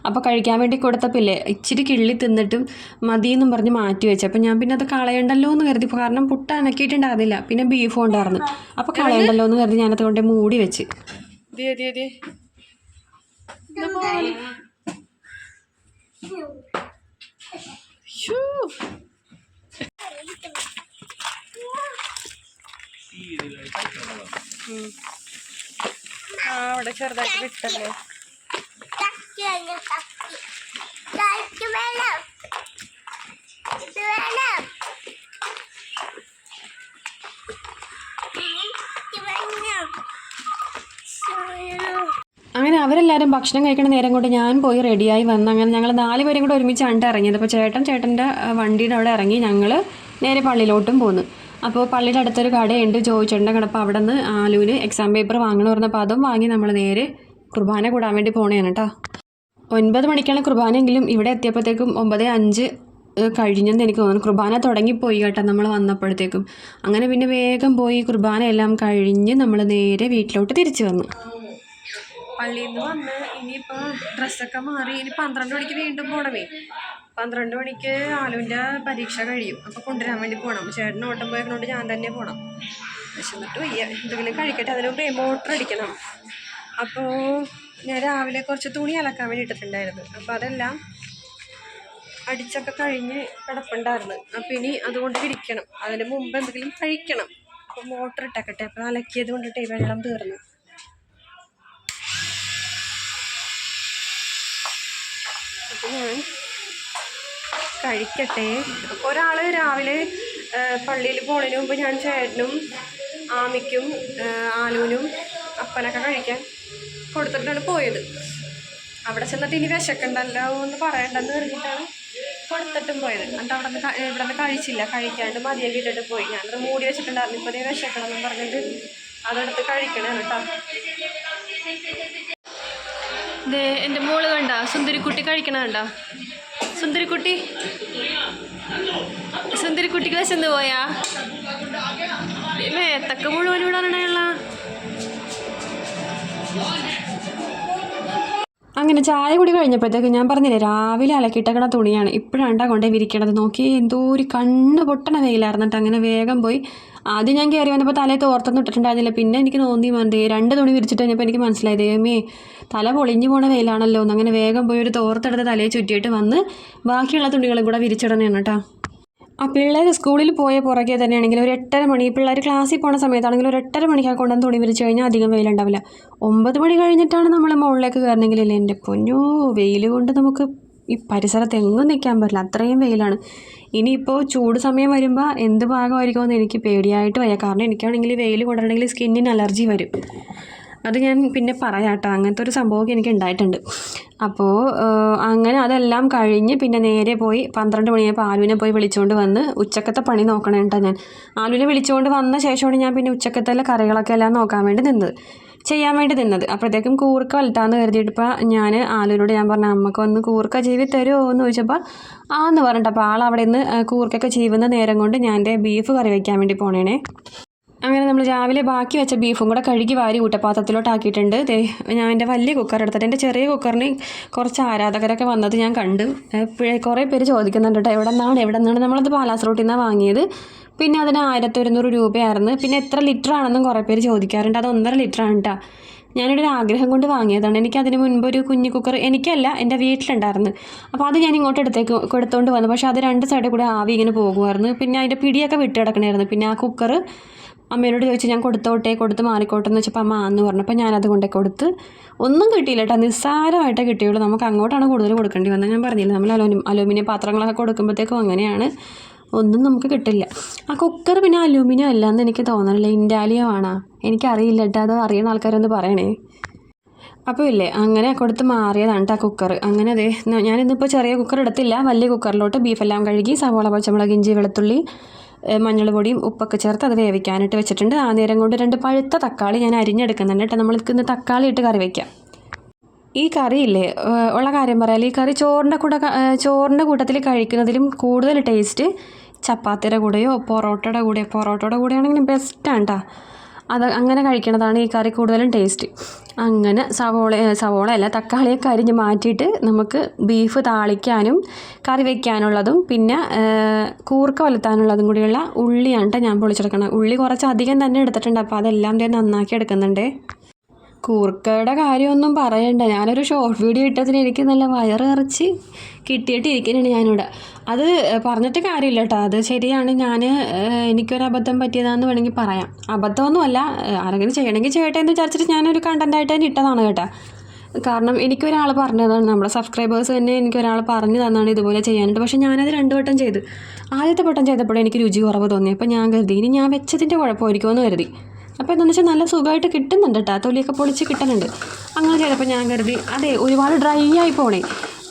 അപ്പോൾ കഴിക്കാൻ വേണ്ടി കൊടുത്തപ്പില്ലേ ഇച്ചിരി കിള്ളി തിന്നിട്ടും മതിയെന്നും പറഞ്ഞ് മാറ്റി വെച്ചു. അപ്പോൾ ഞാൻ പിന്നെ അത് കളയണ്ടല്ലോ എന്ന് കരുതി കാരണം പുട്ട അനക്കിയിട്ടുണ്ടായിരുന്നില്ല. പിന്നെ ബീഫും ഉണ്ടായിരുന്നു. അപ്പോൾ കളയണ്ടല്ലോ എന്ന് കരുതി ഞാനത് കൊണ്ട് മൂടി വെച്ച്. അവിടെ ചെറുതായിട്ട് വിട്ടല്ലേ. അങ്ങനെ അവരെല്ലാവരും ഭക്ഷണം കഴിക്കുന്ന നേരം കൊണ്ട് ഞാൻ പോയി റെഡിയായി വന്ന് അങ്ങനെ ഞങ്ങൾ നാല് പേരും കൂടെ ഒരുമിച്ചാണ് ഇറങ്ങിയത് അപ്പോൾ ചേട്ടൻ ചേട്ടന്റെ വണ്ടിയുടെ അവിടെ ഇറങ്ങി ഞങ്ങൾ നേരെ പള്ളിയിലോട്ടും പോന്നു അപ്പോൾ പള്ളിയുടെ അടുത്തൊരു കടയുണ്ട്. ചോദിച്ചിട്ടുണ്ട് കിടപ്പോൾ അവിടെ നിന്ന് ആലുവിന് എക്സാം പേപ്പർ വാങ്ങണമെന്ന് പറഞ്ഞപ്പോൾ അതും വാങ്ങി നമ്മൾ നേരെ കുർബാന കൂടാൻ വേണ്ടി പോണേണ് കേട്ടോ ഒൻപത് മണിക്കാണ് കുർബാനയെങ്കിലും ഇവിടെ എത്തിയപ്പോഴത്തേക്കും ഒമ്പത് അഞ്ച് കഴിഞ്ഞെന്ന് എനിക്ക് തോന്നുന്നു. കുർബാന തുടങ്ങിപ്പോയി കേട്ടോ നമ്മൾ വന്നപ്പോഴത്തേക്കും. അങ്ങനെ പിന്നെ വേഗം പോയി കുർബാന എല്ലാം കഴിഞ്ഞ് നമ്മൾ നേരെ വീട്ടിലോട്ട് തിരിച്ചു വന്നു. പള്ളിയിൽ നിന്ന് വന്ന് ഇനിയിപ്പോൾ ഡ്രസ്സൊക്കെ മാറി. ഇനി പന്ത്രണ്ട് മണിക്ക് വീണ്ടും പോകണമേ പന്ത്രണ്ട് മണിക്ക് ആലുവിന്റെ പരീക്ഷ കഴിയും. അപ്പോൾ കൊണ്ടുവരാൻ വേണ്ടി പോകണം ചേട്ടൻ ഓട്ടം പോയതുകൊണ്ട് ഞാൻ തന്നെ പോകണം വിശന്നിട്ട് വയ്യ. എന്തെങ്കിലും കഴിക്കട്ടെ. അതിന് മുമ്പ് മോട്ടർ അടിക്കണം. അപ്പോൾ ഞാൻ രാവിലെ കുറച്ച് തുണി അലക്കാൻ വേണ്ടി ഇട്ടിട്ടുണ്ടായിരുന്നു. അപ്പോൾ അതെല്ലാം അടിച്ചൊക്കെ കഴിഞ്ഞ് കിടപ്പുണ്ടായിരുന്നു. അപ്പോൾ ഇനി അതുകൊണ്ട് ഇരിക്കണം. അതിന് മുമ്പ് എന്തെങ്കിലും കഴിക്കണം. അപ്പോൾ മോട്ടർ ഇട്ടേക്കട്ടെ. അപ്പോൾ അലക്കിയത് കൊണ്ടിട്ടേ വെള്ളം തീർന്നു. അപ്പോൾ ഞാൻ കഴിക്കട്ടെ. ഒരാൾ രാവിലെ പള്ളിയിൽ പോണതിന് മുമ്പ് ഞാൻ ചേട്ടനും ആമിക്കും ആലുവിനും അപ്പനൊക്കെ കഴിക്കാൻ കൊടുത്തിട്ടാണ് പോയത്. അവിടെ ചെന്നിട്ട് ഇനി വിശക്കണ്ടല്ലോ എന്ന് പറയണ്ടെന്ന് പറഞ്ഞിട്ടാണ് കൊടുത്തിട്ടും പോയത്. എന്നിട്ട് അവിടെ നിന്ന് ഇവിടെ നിന്ന് കഴിച്ചില്ല. കഴിക്കാണ്ട് മതിയെ വീട്ടിട്ട് പോയി. ഞാനത് മൂടി വെച്ചിട്ടുണ്ടായിരുന്നു. ഇപ്പോൾ നീ വിശക്കണം പറഞ്ഞിട്ട് അതെടുത്ത് കഴിക്കണം കേട്ടോ. ദേ എന്റെ മോൾ കണ്ട സുന്ദരിക്കുട്ടി കഴിക്കണ കണ്ട? സുന്ദരിക്കുട്ടി. സുന്ദരിക്കുട്ടിക്ക് വിശന്ന് പോയാ? മേത്തൊക്കെ മുഴുവൻ ഇടാനുള്ള അങ്ങനെ ചായ കൂടി കഴിഞ്ഞപ്പോഴത്തേക്ക് ഞാൻ പറഞ്ഞില്ലേ രാവിലെ അലക്കിട്ടക്കണ തുണിയാണ്. ഇപ്പോഴാണ്ടാ കൊണ്ടേ വിരിക്കണത്. നോക്കി എന്തോ ഒരു കണ്ണ് പൊട്ടണ വെയിലായിരുന്നിട്ട് അങ്ങനെ വേഗം പോയി. ആദ്യം ഞാൻ കയറി വന്നപ്പോൾ തലയിൽ തോർത്തൊന്നും ഇട്ടിട്ടുണ്ടായിരുന്നില്ല. പിന്നെ എനിക്ക് തോന്നി മതി രണ്ട് തുണി വിരിച്ചിട്ട് കഴിഞ്ഞപ്പോൾ എനിക്ക് മനസ്സിലായി ദൈവമേ തല പൊളിഞ്ഞു പോണ വെയിലാണല്ലോ. എന്ന് അങ്ങനെ വേഗം പോയി ഒരു തോർത്തെടുത്ത് തലയിൽ ചുറ്റിയിട്ട് വന്ന് ബാക്കിയുള്ള തുണികളും കൂടെ വിരിച്ചിടണേണ് കേട്ടോ. ആ പിള്ളേർ സ്കൂളിൽ പോയ പുറകെ തന്നെയാണെങ്കിൽ ഒരു എട്ടര മണി പിള്ളേർ ക്ലാസ്സിൽ പോണ സമയത്താണെങ്കിൽ ഒരു എട്ടര മണിക്കാ കൊണ്ടുവന്ന് തുണി വിരിച്ച് കഴിഞ്ഞാൽ അധികം വെയിലുണ്ടാവില്ല. ഒമ്പത് മണി കഴിഞ്ഞിട്ടാണ് നമ്മൾ മുകളിലേക്ക് കയറണമെങ്കിലല്ലേ എന്റെ പൊന്നോ വെയിൽ കൊണ്ട് നമുക്ക് ഈ പരിസരത്ത് എങ്ങും നിൽക്കാൻ പറ്റില്ല. അത്രയും വെയിലാണ്. ഇനിയിപ്പോൾ ചൂട് സമയം വരുമ്പോൾ എന്ത് ഭാഗമായിരിക്കുമെന്ന് എനിക്ക് പേടിയായിട്ട് വയ്യ. കാരണം എനിക്കാണെങ്കിൽ വെയിൽ കൊണ്ടിട്ടുണ്ടെങ്കിൽ സ്കിന്നിന് അലർജി വരും. അത് ഞാൻ പിന്നെ പറയാം കേട്ടോ അങ്ങനത്തെ ഒരു സംഭവമൊക്കെ എനിക്ക് ഉണ്ടായിട്ടുണ്ട്. അപ്പോൾ അങ്ങനെ അതെല്ലാം കഴിഞ്ഞ് പിന്നെ നേരെ പോയി പന്ത്രണ്ട് മണിയായപ്പോൾ ആലുവിനെ പോയി വിളിച്ചുകൊണ്ട് വന്ന് ഉച്ചക്കത്തെ പണി നോക്കണം കേട്ടോ ഞാൻ. ആലുവിനെ വിളിച്ചുകൊണ്ട് വന്ന ശേഷമാണ് ഞാൻ പിന്നെ ഉച്ചക്കത്തെ കറികളൊക്കെ എല്ലാം നോക്കാൻ വേണ്ടി നിന്നത്. ചെയ്യാൻ വേണ്ടി നിന്നത്. അപ്പോഴത്തേക്കും കൂർക്ക വലട്ടാന്ന് കരുതിയിട്ടിപ്പോൾ ഞാൻ ആലുവിനോട് ഞാൻ പറഞ്ഞു അമ്മയ്ക്ക് ഒന്ന് കൂർക്ക ജീവി തരുമോ എന്ന് ചോദിച്ചപ്പോൾ ആന്ന് പറഞ്ഞിട്ട് അപ്പോൾ ആൾ അവിടെ നിന്ന് കൂർക്കൊക്കെ ചീവുന്ന നേരം കൊണ്ട് ഞാൻ എന്റെ ബീഫ് കറി വയ്ക്കാൻ വേണ്ടി പോണേണേ. അങ്ങനെ നമ്മൾ രാവിലെ ബാക്കി വെച്ച ബീഫും കൂടെ കഴുകി വാരി ഊട്ടപ്പാത്രത്തിലോട്ട് ആക്കിയിട്ടുണ്ട് ഞാൻ എന്റെ വലിയ കുക്കർ എടുത്തിട്ട് എന്റെ ചെറിയ കുക്കറിന് കുറച്ച് ആരാധകരൊക്കെ വന്നത് ഞാൻ കണ്ടു. കുറേ പേര് ചോദിക്കുന്നുണ്ട് കേട്ടോ എവിടെ നിന്നാണ് എവിടെ നിന്നാണ് നമ്മളത് പാലാസ് റോട്ടിൽ നിന്നാണ് വാങ്ങിയത്. പിന്നെ അതിന് ആയിരത്തി ഒരുന്നൂറ് രൂപയായിരുന്നു. പിന്നെ എത്ര ലിറ്റർ ആണെന്നും കുറേ പേര് ചോദിക്കാറുണ്ട്. അത് ഒന്നര ലിറ്റർ ആണ് കേട്ടോ ഞാനൊരു ആഗ്രഹം കൊണ്ട് വാങ്ങിയതാണ്. എനിക്ക് അതിന് മുൻപ് ഒരു കുഞ്ഞു കുക്കർ എനിക്കല്ല എന്റെ വീട്ടിലുണ്ടായിരുന്നു. അപ്പോൾ അത് ഞാൻ ഇങ്ങോട്ട് എടുത്തേക്ക് കൊടുത്തുകൊണ്ട് വന്നു. പക്ഷേ അത് രണ്ട് സൈഡിൽ കൂടെ ആവി ഇങ്ങനെ പോകുമായിരുന്നു. പിന്നെ അതിന്റെ പിടിയൊക്കെ വിട്ട് കിടക്കണമായിരുന്നു പിന്നെ ആ കുക്കർ അമ്മയോട് ചോദിച്ചു ഞാൻ കൊടുത്തോട്ടെ കൊടുത്ത് മാറിക്കോട്ടെ എന്ന് വെച്ചപ്പോൾ അമ്മ ആന്ന് പറഞ്ഞപ്പോൾ ഞാനത് കൊണ്ടേ കൊടുത്ത് ഒന്നും കിട്ടിയില്ല കേട്ടോ. നിസ്സാരമായിട്ടേ കിട്ടിയുള്ളൂ. നമുക്ക് അങ്ങോട്ടാണ് കൂടുതൽ കൊടുക്കേണ്ടി വന്നത്. ഞാൻ പറഞ്ഞില്ല നമ്മൾ അലൂമിനിയം അലൂമിനിയം പാത്രങ്ങളൊക്കെ കൊടുക്കുമ്പോഴത്തേക്കും അങ്ങനെയാണ്. ഒന്നും നമുക്ക് കിട്ടില്ല. ആ കുക്കർ പിന്നെ അലൂമിനിയം അല്ല എന്ന് എനിക്ക് തോന്നണില്ല. ഇൻഡാലിയം ആണോ എനിക്കറിയില്ല കേട്ടോ. അത് അറിയുന്ന ആൾക്കാരൊന്ന് പറയണേ. അപ്പോൾ ഇല്ലേ അങ്ങനെ കൊടുത്ത് മാറിയതാണ് കേട്ടോ കുക്കർ. അങ്ങനെ അതെ ഞാനിന്നിപ്പോൾ ചെറിയ കുക്കർ എടുത്തില്ല. വലിയ കുക്കറിലോട്ട് ബീഫെല്ലാം കഴുകി സവോള പച്ചമുളക് ഇഞ്ചി വെളുത്തുള്ളി മഞ്ഞൾ പൊടിയും ഉപ്പൊക്കെ ചേർത്ത് അത് വേവിക്കാനായിട്ട് വെച്ചിട്ടുണ്ട്. ആ നേരം കൊണ്ട് രണ്ട് പഴുത്ത തക്കാളി ഞാൻ അരിഞ്ഞെടുക്കുന്നുണ്ട് കേട്ടോ. നമ്മൾക്ക് ഇന്ന് തക്കാളി ഇട്ട് കറി വയ്ക്കാം ഈ കറിയില്ലേ ഉള്ള കാര്യം പറയാൽ ഈ കറി ചോറിന്റെ കൂടെ ചോറിന്റെ കൂട്ടത്തിൽ കഴിക്കുന്നതിലും കൂടുതൽ ടേസ്റ്റ് ചപ്പാത്തിയുടെ കൂടെയോ പൊറോട്ടയുടെ കൂടെയോ പൊറോട്ടയുടെ കൂടെയാണെങ്കിലും ബെസ്റ്റാണ് കേട്ടോ അത് അങ്ങനെ കഴിക്കണതാണ് ഈ കറി കൂടുതലും ടേസ്റ്റ് അങ്ങനെ സവോള സവോള അല്ല തക്കാളിയൊക്കെ അരിഞ്ഞ് മാറ്റിയിട്ട് നമുക്ക് ബീഫ് താളിക്കാനും കറി വയ്ക്കാനുള്ളതും പിന്നെ കൂർക്ക വലുത്താനുള്ളതും കൂടിയുള്ള ഉള്ളിയാണ് കേട്ടോ ഞാൻ പൊളിച്ചെടുക്കണം ഉള്ളി കുറച്ച് അധികം തന്നെ എടുത്തിട്ടുണ്ട്. അപ്പോൾ അതെല്ലാം നന്നാക്കി എടുക്കുന്നുണ്ടേ. കൂർക്കയുടെ കാര്യമൊന്നും പറയണ്ട. ഞാനൊരു ഷോർട്ട് വീഡിയോ ഇട്ടതിന് എനിക്ക് നല്ല വയറ് ഇറച്ചി ഞാനിവിടെ. അത് പറഞ്ഞിട്ട് കാര്യമില്ല കേട്ടോ അത് ശരിയാണ്. ഞാൻ എനിക്കൊരു അബദ്ധം പറ്റിയതാണെന്ന് വേണമെങ്കിൽ പറയാം. അബദ്ധമൊന്നുമല്ല. ആരെങ്കിലും ചെയ്യണമെങ്കിൽ ചെയ്യട്ടെ എന്ന് വിചാരിച്ചിട്ട് ഞാനൊരു കണ്ടന്റായിട്ട് തന്നെ ഇട്ടതാണ് കേട്ടോ. കാരണം എനിക്കൊരാൾ പറഞ്ഞതാണ്. നമ്മുടെ സബ്സ്ക്രൈബേഴ്സ് തന്നെ എനിക്കൊരാൾ പറഞ്ഞു തന്നാണ് ഇതുപോലെ ചെയ്യാനായിട്ട് പക്ഷേ ഞാനത് രണ്ട് വട്ടം ചെയ്ത്. ആദ്യത്തെ വട്ടം ചെയ്തപ്പോഴേ എനിക്ക് രുചി കുറവ് തോന്നി. അപ്പോൾ ഞാൻ കരുതി ഇനി ഞാൻ വെച്ചതിന്റെ കുഴപ്പമായിരിക്കുമെന്ന് കരുതി. അപ്പോൾ എന്താണെന്ന് വെച്ചാൽ നല്ല സുഖമായിട്ട് കിട്ടുന്നുണ്ട് കേട്ടോ തൊലിയൊക്കെ പൊളിച്ച് കിട്ടുന്നുണ്ട്. അങ്ങനെ ചെയ്തപ്പോൾ ഞാൻ കരുതി അതെ ഒരുപാട് ഡ്രൈ ആയി പോണേ.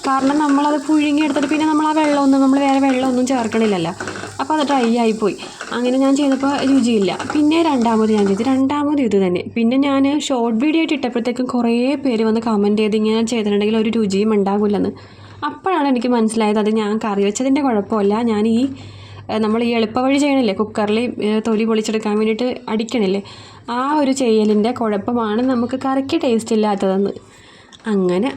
കാരണം നമ്മളത് പുഴുങ്ങി എടുത്തിട്ട് പിന്നെ നമ്മൾ ആ വെള്ളമൊന്നും നമ്മൾ വേറെ വെള്ളമൊന്നും ചേർക്കണില്ലല്ലോ. അപ്പോൾ അത് ഡ്രൈ ആയിപ്പോയി അങ്ങനെ ഞാൻ ചെയ്തപ്പോൾ രുചിയില്ല. പിന്നെ രണ്ടാമത് ഞാൻ ചെയ്തു. രണ്ടാമത് ഇത് തന്നെ. പിന്നെ ഞാൻ ഷോർട്ട് വീഡിയോ ആയിട്ട് ഇട്ടപ്പോഴത്തേക്കും കുറേ പേര് വന്ന് കമന്റ് ചെയ്ത് ഇങ്ങനെ ചെയ്തിട്ടുണ്ടെങ്കിൽ ഒരു രുചിയും ഉണ്ടാകില്ലെന്ന് അപ്പോഴാണ് എനിക്ക് മനസ്സിലായത് അത് ഞാൻ കറി വെച്ചതിന്റെ കുഴപ്പമല്ല. ഞാൻ ഈ നമ്മൾ ഈ എളുപ്പവഴി ചെയ്യണില്ലേ? കുക്കറിൽ തൊലി പൊളിച്ചെടുക്കാൻ വേണ്ടിയിട്ട് അടിക്കണില്ലേ? ആ ഒരു ചെയ്യലിന്റെ കുഴപ്പമാണ് നമുക്ക് കറിക്ക് ടേസ്റ്റ് ഇല്ലാത്തതെന്ന്. അങ്ങനെ.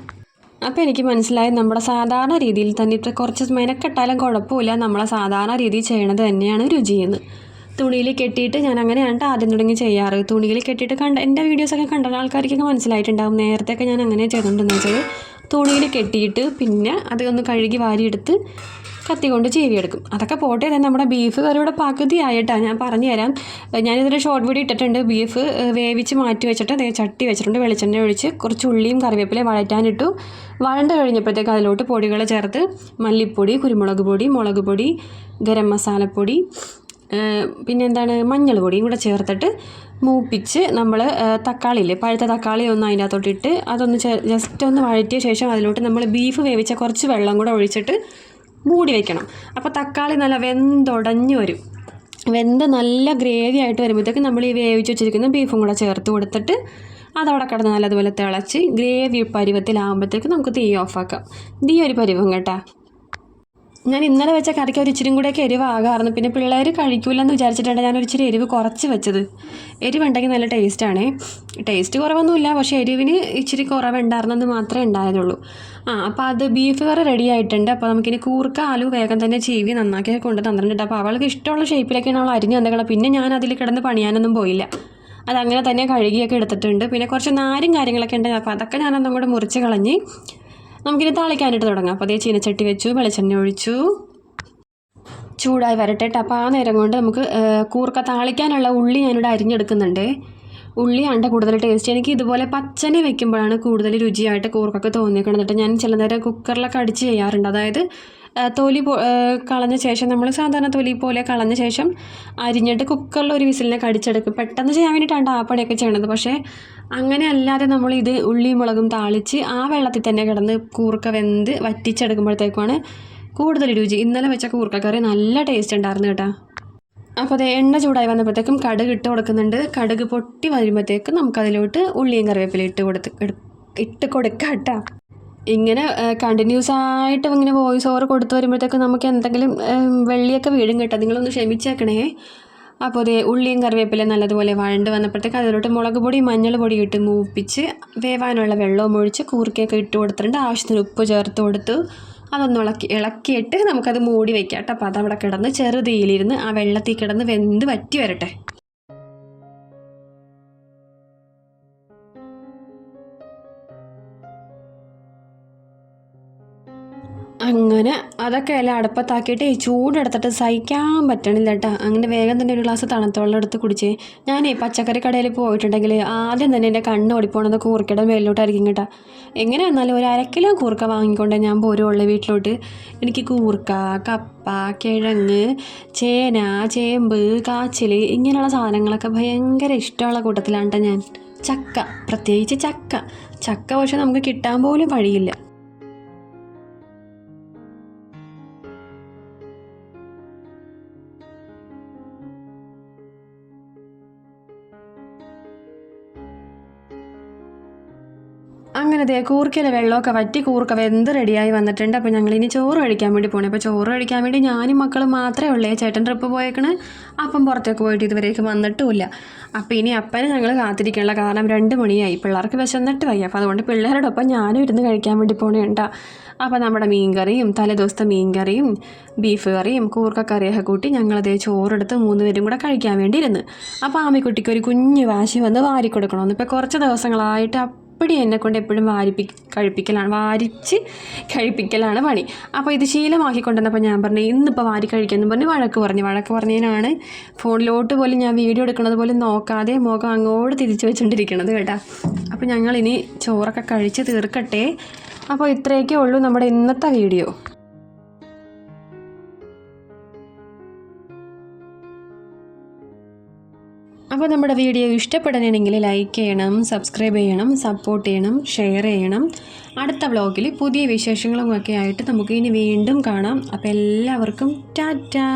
അപ്പോൾ എനിക്ക് മനസ്സിലായി നമ്മുടെ സാധാരണ രീതിയിൽ തന്നെ ഇത്ര കുറച്ച് മെനക്കെട്ടാലും കുഴപ്പമില്ല. നമ്മളെ സാധാരണ രീതിയിൽ ചെയ്യണത് തന്നെയാണ് രുചിയെന്ന്. തുണിയിൽ കെട്ടിയിട്ട് ഞാൻ അങ്ങനെയാണ് ആദ്യം തുടങ്ങി ചെയ്യാറ്. തുണിയിൽ കെട്ടിയിട്ട് കണ്ട എന്റെ വീഡിയോസൊക്കെ കണ്ട ആൾക്കാർക്കൊക്കെ മനസ്സിലായിട്ടുണ്ടാവും. നേരത്തെയൊക്കെ ഞാൻ അങ്ങനെ ചെയ്തുകൊണ്ടെന്ന് വെച്ചാൽ തുണിയിൽ കെട്ടിയിട്ട് പിന്നെ അത് ഒന്ന് കഴുകി വാരിയെടുത്ത് കത്തി കൊണ്ട് ചീവിയെടുക്കും അതൊക്കെ പോട്ടെ തന്നെ നമ്മുടെ ബീഫ് കറിയുടെ പകുതി ആയിട്ടാണ് ഞാൻ പറഞ്ഞു തരാം. ഞാനിതൊരു ഷോർട്ട് വീഡിയോ ഇട്ടിട്ടുണ്ട്. ബീഫ് വേവിച്ച് മാറ്റി വെച്ചിട്ട് അതേ ചട്ടി വെച്ചിട്ടുണ്ട്. വെളിച്ചെണ്ണ ഒഴിച്ച് കുറച്ച് ഉള്ളിയും കറിവേപ്പിലയും വഴറ്റാനിട്ടു. വഴണ്ട് കഴിഞ്ഞപ്പോഴത്തേക്ക് അതിലോട്ട് പൊടികൾ ചേർത്ത് മല്ലിപ്പൊടി കുരുമുളക് പൊടി മുളക് പൊടി ഗരം മസാലപ്പൊടി പിന്നെ എന്താണ് മഞ്ഞൾ പൊടിയും കൂടെ ചേർത്തിട്ട് മൂപ്പിച്ച് നമ്മൾ തക്കാളിയില്ലേ പഴുത്ത തക്കാളി ഒന്ന് അതിന്റെ അകത്തോട്ടിട്ട് അതൊന്ന് ജസ്റ്റ് ഒന്ന് വഴറ്റിയ ശേഷം അതിലോട്ട് നമ്മൾ ബീഫ് വേവിച്ച കുറച്ച് വെള്ളം കൂടെ ഒഴിച്ചിട്ട് മൂടി വെക്കണം. അപ്പോൾ തക്കാളി നല്ല വെന്തുടഞ്ഞ് വരും. വെന്ത് നല്ല ഗ്രേവി ആയിട്ട് വരുമ്പോഴത്തേക്ക് നമ്മൾ ഈ വേവിച്ച് വെച്ചിരിക്കുന്ന ബീഫും കൂടെ ചേർത്ത് കൊടുത്തിട്ട് അതവിടെ കിടന്ന് നല്ലതുപോലെ തിളച്ച് ഗ്രേവി പരുവത്തിലാകുമ്പോഴത്തേക്ക് നമുക്ക് തീ ഓഫാക്കാം തീ ഒരു പരുവം കേട്ടാ. ഞാൻ ഇന്നലെ വെച്ച കറിക്ക് ഒരു ഇച്ചിരി കൂടെയൊക്കെ എരിവാകാറുണ്ട് പിന്നെ പിള്ളേർ കഴിക്കൂലെന്ന് വിചാരിച്ചിട്ടാണ് ഞാൻ ഒരു ഇച്ചിരി എരിവ് കുറച്ച് വെച്ചത്. എരിവുണ്ടെങ്കിൽ നല്ല ടേസ്റ്റാണേ ടേസ്റ്റ് കുറവൊന്നുമില്ല പക്ഷേ എരിവിന് ഇച്ചിരി കുറവുണ്ടായിരുന്നെന്ന് മാത്രമേ ഉണ്ടായതുള്ളൂ. ആ അപ്പോൾ അത് ബീഫ് കറി റെഡി ആയിട്ടുണ്ട്. അപ്പോൾ നമുക്കിനി കൂർക്ക ആലു വേഗം തന്നെ ചീവി നന്നാക്കി കൊണ്ട് തന്നിട്ടുണ്ട്. അപ്പോൾ അവൾക്ക് ഇഷ്ടമുള്ള ഷേപ്പിലൊക്കെയാണ് അവൾ അരിഞ്ഞ് തന്നേക്കണം പിന്നെ ഞാൻ അതിൽ കിടന്ന് പണിയാനൊന്നും പോയില്ല. അതങ്ങനെ തന്നെ കഴുകിയൊക്കെ എടുത്തിട്ടുണ്ട്. പിന്നെ കുറച്ച് നാരും കാര്യങ്ങളൊക്കെ ഉണ്ട്. അപ്പോൾ അതൊക്കെ ഞാനൊന്നും കൂടെ മുറിച്ച് കളഞ്ഞ് നമുക്കിനി താളിക്കാനായിട്ട് തുടങ്ങാം. അപ്പോൾ അതേ ചീനച്ചട്ടി വെച്ചു വെളിച്ചെണ്ണ ഒഴിച്ചു. ചൂടായി വരട്ടെ ട്ടോ. അപ്പോൾ ആ നേരം കൊണ്ട് നമുക്ക് കൂർക്ക താളിക്കാനുള്ള ഉള്ളി ഞാനിവിടെ അരിഞ്ഞെടുക്കുന്നുണ്ട്. ഉള്ളിയാണ്ട് കൂടുതൽ ടേസ്റ്റ് എനിക്ക് ഇതുപോലെ പച്ചനെ വെക്കുമ്പോഴാണ് കൂടുതൽ രുചിയായിട്ട് കൂർക്കൊക്കെ തോന്നിയിരിക്കുന്നത് കേട്ടോ ഞാൻ ചില നേരം കുക്കറിലൊക്കെ അടിച്ച് ചെയ്യാറുണ്ട്. അതായത് തൊലി കളഞ്ഞ ശേഷം നമ്മൾ സാധാരണ തൊലി പോലെ കളഞ്ഞ ശേഷം അരിഞ്ഞിട്ട് കുക്കറിൽ ഒരു വിസിലിനെ കടിച്ചെടുക്കും പെട്ടെന്ന് ചെയ്യാൻ വേണ്ടിയിട്ടാണ് ആ പണിയൊക്കെ ചെയ്യണത്. പക്ഷേ അങ്ങനെ അല്ലാതെ നമ്മൾ ഇത് ഉള്ളിയും മുളകും താളിച്ച് ആ വെള്ളത്തിൽ തന്നെ കിടന്ന് കൂർക്ക വെന്ത് വറ്റിച്ചെടുക്കുമ്പോഴത്തേക്കുമാണ് കൂടുതൽ രുചി. ഇന്നലെ വെച്ച കൂർക്കക്കറി നല്ല ടേസ്റ്റ് ഉണ്ടായിരുന്നു കേട്ടോ. അപ്പോൾ അത് എണ്ണ ചൂടായി വന്നപ്പോഴത്തേക്കും കടുക് ഇട്ട് കൊടുക്കുന്നുണ്ട്. കടുക് പൊട്ടി വരുമ്പോഴത്തേക്കും നമുക്കതിലോട്ട് ഉള്ളിയും കറിവേപ്പില ഇട്ട് കൊടുത്ത് ഇട്ട് കൊടുക്കാം കേട്ടോ. ഇങ്ങനെ കണ്ടിന്യൂസ് ആയിട്ട് ഇങ്ങനെ വോയിസ് ഓവർ കൊടുത്തു വരുമ്പോഴത്തേക്കും നമുക്ക് എന്തെങ്കിലും വെള്ളിയൊക്കെ വീഴും കേട്ടോ. നിങ്ങളൊന്ന് ക്ഷമിച്ചേക്കണേ. അപ്പോൾ അതേ ഉള്ളിയും കറിവേപ്പിലയും നല്ലതുപോലെ വഴണ്ട് വന്നപ്പോഴത്തേക്ക് അതിലോട്ട് മുളക് പൊടി മഞ്ഞൾ പൊടി ഇട്ട് മൂപ്പിച്ച് വേവാനുള്ള വെള്ളവും ഒഴിച്ച് കൂർക്കയൊക്കെ ഇട്ട് കൊടുത്തിട്ടുണ്ട്. ആവശ്യത്തിന് ഉപ്പ് ചേർത്ത് കൊടുത്തു അതൊന്ന് ഇളക്കി ഇളക്കിയിട്ട് നമുക്കത് മൂടി വെക്കാം കേട്ടോ. അപ്പോൾ അതവിടെ കിടന്ന് ചെറുതീയിലിരുന്ന് ആ വെള്ളത്തിൽ കിടന്ന് വെന്ത് വറ്റി വരട്ടെ. അങ്ങനെ അതൊക്കെ എല്ലാം അടുപ്പത്താക്കിയിട്ട് ഈ ചൂടെടുത്തിട്ട് സഹിക്കാൻ പറ്റണില്ല കേട്ടോ അങ്ങനെ വേഗം തന്നെ ഒരു ഗ്ലാസ് തണുത്ത വെള്ളം എടുത്ത് ഞാൻ ഈ പച്ചക്കറി കടയിൽ പോയിട്ടുണ്ടെങ്കിൽ ആദ്യം തന്നെ എന്റെ കണ്ണ് ഓടിപ്പോണത് കൂർക്കയുടെ മേലിലോട്ടായിരിക്കും കേട്ടോ. എങ്ങനെ വന്നാലും ഒരു അരക്കിലോ കിലോ കൂർക്ക വാങ്ങിക്കൊണ്ട് ഞാൻ പോരുള്ളൂ വീട്ടിലോട്ട്. എനിക്ക് കൂർക്ക കപ്പ കിഴങ്ങ് ചേന ചേമ്പ് കാച്ചിൽ ഇങ്ങനെയുള്ള സാധനങ്ങളൊക്കെ ഭയങ്കര ഇഷ്ടമുള്ള കൂട്ടത്തിലാണ് കേട്ടോ ഞാൻ. ചക്ക പ്രത്യേകിച്ച് ചക്ക. ചക്ക പക്ഷെ നമുക്ക് കിട്ടാൻ പോലും വഴിയില്ല. ദേ കൂർക്കയിലെ വെള്ളമൊക്കെ വറ്റി കൂർക്ക വെന്ത് റെഡിയായി വന്നിട്ടുണ്ട്. അപ്പോൾ ഞങ്ങൾ ഇനി ചോറ് കഴിക്കാൻ വേണ്ടി പോണേ. അപ്പോൾ ചോറ് കഴിക്കാൻ വേണ്ടി ഞാനും മക്കളും മാത്രമേ ഉള്ളേ. ചേട്ടൻ ട്രിപ്പ് പോയേക്കണ്. അപ്പം പുറത്തേക്ക് പോയിട്ട് ഇതുവരേക്ക് വന്നിട്ടുമില്ല. അപ്പോൾ ഇനി അപ്പനെ ഞങ്ങൾ കാത്തിരിക്കണില്ല കാരണം രണ്ട് മണിയായി. പിള്ളേർക്ക് വിശന്നിട്ട് വയ്യ. അപ്പോൾ അതുകൊണ്ട് പിള്ളേരോടൊപ്പം ഞാനും ഇരുന്ന് കഴിക്കാൻ വേണ്ടി പോകണേണ്ട അപ്പോൾ നമ്മുടെ മീൻകറിയും തലേദിവസത്തെ മീൻകറിയും ബീഫ് കറിയും കൂർക്കക്കറിയൊക്കെ കൂട്ടി ഞങ്ങളതേ ചോറെടുത്ത് മൂന്ന് പേരും കൂടെ കഴിക്കാൻ വേണ്ടി ഇരുന്ന് അപ്പോൾ ആമിക്കുട്ടിക്ക് ഒരു കുഞ്ഞ് വാശി വന്ന് വാരി കൊടുക്കണമെന്ന് ഇപ്പോൾ കുറച്ച് ദിവസങ്ങളായിട്ട് അപ്പടി എന്നെ കൊണ്ട് എപ്പോഴും വാരിപ്പി കഴിപ്പിക്കലാണ് വാരിച്ച് കഴിപ്പിക്കലാണ് പണി. അപ്പോൾ ഇത് ശീലമാക്കി കൊണ്ടുവന്നപ്പോൾ ഞാൻ പറഞ്ഞു ഇന്നിപ്പോൾ വാരി കഴിക്കാമെന്ന് പറഞ്ഞ് വഴക്ക് പറഞ്ഞു. വഴക്ക് പറഞ്ഞതിനാണ് ഫോണിലോട്ട് പോലും ഞാൻ വീഡിയോ എടുക്കുന്നത് പോലും നോക്കാതെ മുഖം അങ്ങോട്ട് തിരിച്ചു വെച്ചുകൊണ്ടിരിക്കണത് കേട്ടോ. അപ്പോൾ ഞങ്ങളിനി ചോറൊക്കെ കഴിച്ച് തീർക്കട്ടെ. അപ്പോൾ ഇത്രയൊക്കെ ഉള്ളൂ നമ്മുടെ ഇന്നത്തെ വീഡിയോ. അപ്പോൾ നമ്മുടെ വീഡിയോ ഇഷ്ടപ്പെടണമെങ്കിൽ ലൈക്ക് ചെയ്യണം സബ്സ്ക്രൈബ് ചെയ്യണം സപ്പോർട്ട് ചെയ്യണം ഷെയർ ചെയ്യണം. അടുത്ത വ്ളോഗിൽ പുതിയ വിശേഷങ്ങളും ഒക്കെ ആയിട്ട് നമുക്ക് ഇനി വീണ്ടും കാണാം. അപ്പോൾ എല്ലാവർക്കും ടാറ്റാ.